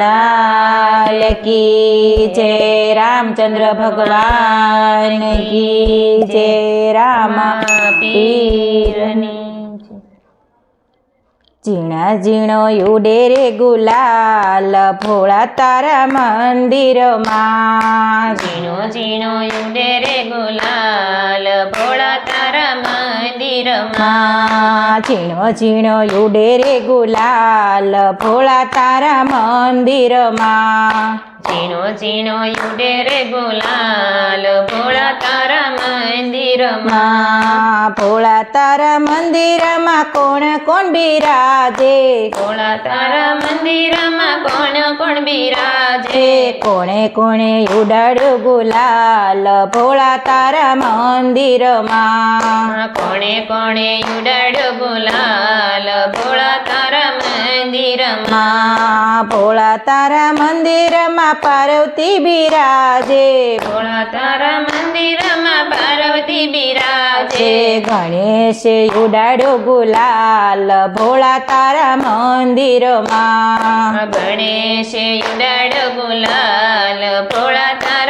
લાલ કી જય રામચંદ્ર ભગવાન કી જય રામ પીરની ઝીણા ઝીણો ઉડે રે ગુલાલ, ભોળા તારા મંદિરમાં. ઝીણો ઝીણો ઉડે રે ગુલાલ, ભોળા તારા મંદિરમાં. ઝીણો ઝીણો ઉડે રે ગુલાલ, ભોળા તારા મંદિરમાં. ઝીણો ઝીણો ઉડે રે ગુલાલ, ભોળા તારા મંદિરમાં. ભોળા તારા મંદિરમાં કોણ કોણ બિરાજે? ભોળા તારા મંદિરમાં કોણ કોણ બિરાજે? કોણે કોણે ઉડાડ્યો ગુલાલ ભોળા તારા મંદિરમાં? કોણે કોણે ઉડાડ્યો ગુલાલ ભોળા તારા મંદિરમાં? માં ભોળા તારા મંદિરમાં પાર્વતી બિરાજે. ભોળા તારા મંદિરમાં પાર્વતી બિરાજે. ગણેશ ઉડાડો ગુલાલ ભોળા તારા મંદિરમાં. ગણેશ ઉડાડો ગુલાલ ભોળા તારા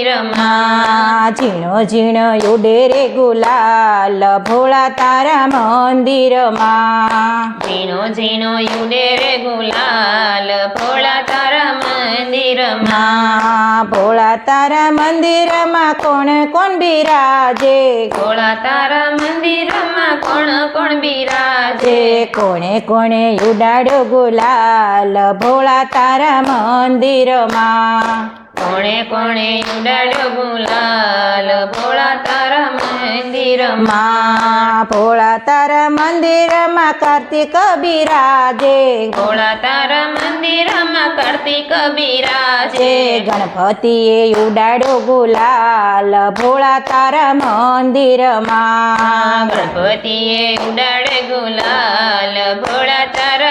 મંદિરમાં ઝીણો ઝીણો ઉડે રે ગુલાલ ભોળા તારા મંદિરમાં। ઝીણો ઝીણો ઉડે રે ગુલાલ ભોળા તારા મંદિરમાં। ભોળા તારા મંદિરમાં કોણ કોણ બિરાજે? ભોળા તારા મંદિરમાં કોણ કોણ બિરાજે? કોણે કોણે ઉડાડ્યો ગુલાલ ભોળા તારા મંદિરમાં? કોણે કોણે ઉડાડ્યો ગુલાલ? ભોળા તારા મંદિરમાં. માં ભોળા તારા મંદિરમાં કાર્તિક બિરાજે. ભોળા તારા મંદિરમાં કાર્તિક બિરાજે. ગણપતિએ ઉડાડ્યો ગુલાલ ભોળા તારા મંદિરમાં. ગણપતિએ ઉડાડે ગુલાલ ભોળા તારા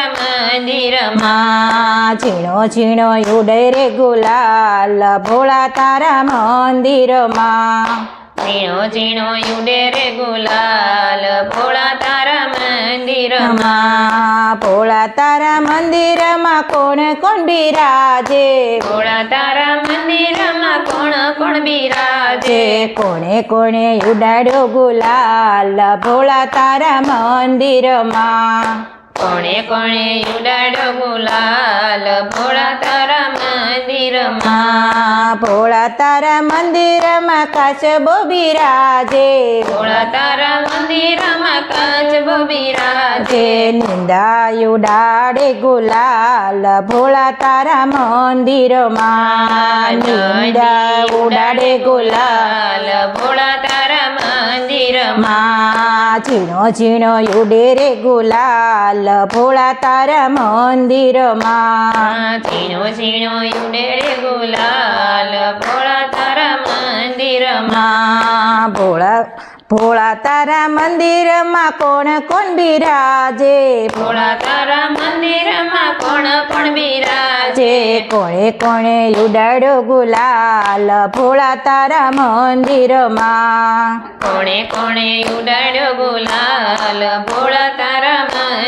મંદિરમાં માં ઝીણો ઝીણો ઉડે રે ગુલાલ ભોળા તારા મંદિરમાં. ઝીણો ઝીણો ઉડે રે ગુલાલ ભોળા તારા મંદિરમાં. માં ભોળા તારા મંદિરમાં કોણ કોણ બિરાજે? ભોળા તારા મંદિરમાં કોણ કોણ બિરાજે? કોણે કોણે ઉડાડ્યો ગુલાલ ભોળા તારા મંદિરમાં. કોણે કોણે ઉડાડો ગુલાલ ભોળા તારા મંદિરમાં. ભોળા તારા મંદિરમાં કાચ બોબી રાજે. ભોળા તારા મંદિરમાં કાચ બોબી રાજે. નિંદાયુ ઉડાડે ગુલાલ ભોળા તારા મંદિરમાં. નિંદાયુ ડાડે ગુલાલ ગુલાલ ભોળા તારા મંદિરમાં. માં ઝીણો ઝીણો ઉડે રે ગુલાલ ભોળા તારા મંદિરમાં. ઝીણો ઝીણો ઉડે ગુલાલ ભોળા તારા મંદિરમાં. ભોળા ભોળા તારા મંદિરમાં કોણ કોણ બિરાજે? ભોળા તારા મંદિરમાં કોણ કોણ બિરાજે? કોણે કોણે ઉડાડ્યો ગુલાલ ભોળા તારા મંદિરમાં? કોણે કોણે ઉડાડ્યો ગુલાલ ભોળા તારા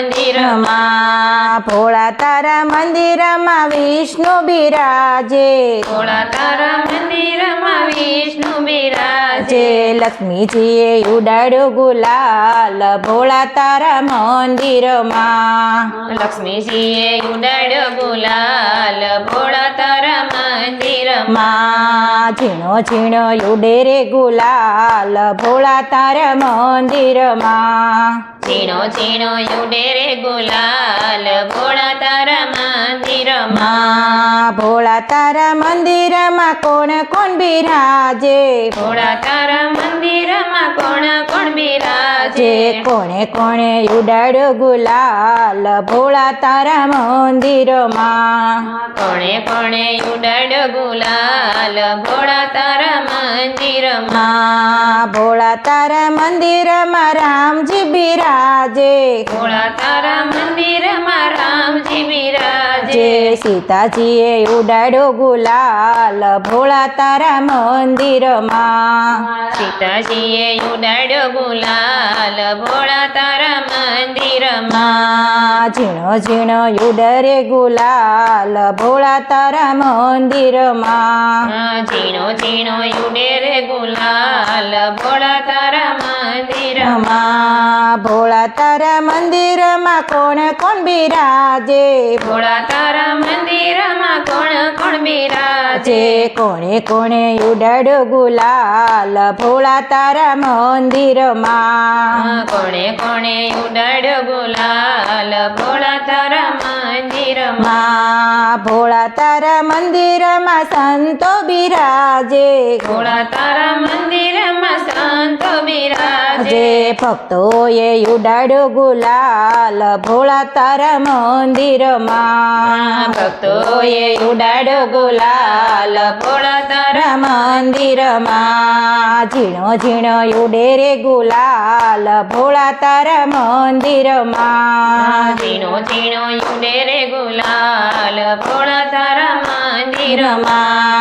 મંદિરમાં. ભોળા તારા મંદિરમાં વિષ્ણુ બિરાજે. ભોળા તારા મંદિરમાં વિષ્ણુ બિરાજે. લક્ષ્મીજીએ ઉડાડ્યો ગુલાલ ભોળા તારા મંદિરમાં. લક્ષ્મીજીએ ઉડાડ્યો ગુલાલ ભોળા મંદિરમાં માં ઝીણો ઝીણો ઉડે રે ગુલાલ ભોળા તારા મંદિરમાં. ઝીણો ઝીણો ઉડે રે ગુલાલ ભોળા તારા મંદિરમાં. માં ભોળા તારા મંદિરમાં કોણ કોણ બિરાજે. ભોળા તારા મંદિરમાં કોણ કોણ બિરાજે? કોણે કોણે ઉડાડ્યો ગુલાલ? ભોળા તારા મંદિરમાં. કોણે કોણે ઉડાડ્યો ગુલાલ? ભોળા તારા મંદિરમાં. ભોળા તારા મંદિરમાં રામજી બિરા બિરાજે. ભોળા તારા મંદિરમાં રામજી બિરાજે. સીતાજીએ ઉડાડ્યો ગુલાલ ભોળા તારા મંદિરમાં. સીતાજીએ ઉડાડ્યો ગુલાલ ભોળા તારા મંદિરમાં. માં ઝીણો ઝીણો ઉડરે ગુલાલ ભોળા તારા મંદિરમાં. ઝીણો ઝીણો ઉડે રે ગુલાલ ભોળા તારા મંદિરમાં માં ભોળા તારા મંદિરમાં કોણ કોણ બિરાજે? ભોળા તારા મંદિરમાં કોણ કોણ બિરાજે? કોણે કોણે ઉડાડ્યો ગુલાલ ભોળા તારા મંદિરમાં કોણે કોણે ઉડાડ્યો ગુલાલ ભોળા તારા મંદિરમાં? માં ભોળા તારા મંદિરમાં સંતો બિરાજે. ભોળા તારા મંદિરમાં સંતો બિરાજે. જે ભક્તોએ ઉડાડ્યો ગુલાલ ભોળા તારા મંદિરમાં. ભક્તોએ ઉડાડ્યો ગુલાલ ભોળા તારા મંદિરમાં. ઝીણો ઝીણો ઉડે રે ગુલાલ ભોળા તારા મંદિરમાં. ઝીણો ઝીણો ઉડે રે ગુલાલ ભોળા તારા મંદિરમાં.